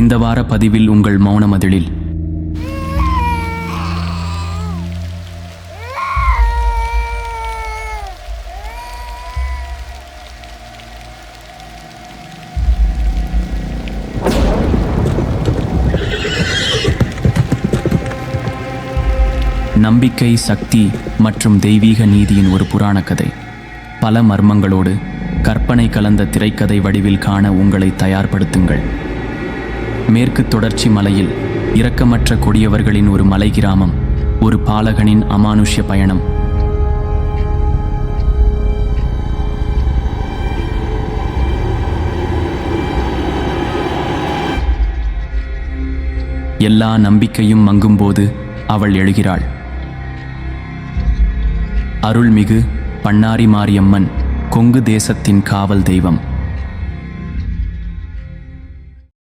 இந்த வார பதிவில் உங்கள் மௌன மதிலில் நம்பிக்கை சக்தி மற்றும் தெய்வீக நீதியின் ஒரு புராண கதை. பல மர்மங்களோடு கற்பனை கலந்த திரைக்கதை வடிவில் காண உங்களை தயார்படுத்துங்கள். மேற்கு தொடர்ச்சி மலையில் இரக்கமற்ற கொடியவர்களின் ஒரு மலை கிராமம் ஒரு பாலகனின் அமானுஷ்ய பயணம். எல்லா நம்பிக்கையும் மங்கும்போது அவள் எழுகிறாள். அருள்மிகு பண்ணாரி மாரியம்மன் கொங்கு தேசத்தின் காவல் தெய்வம்.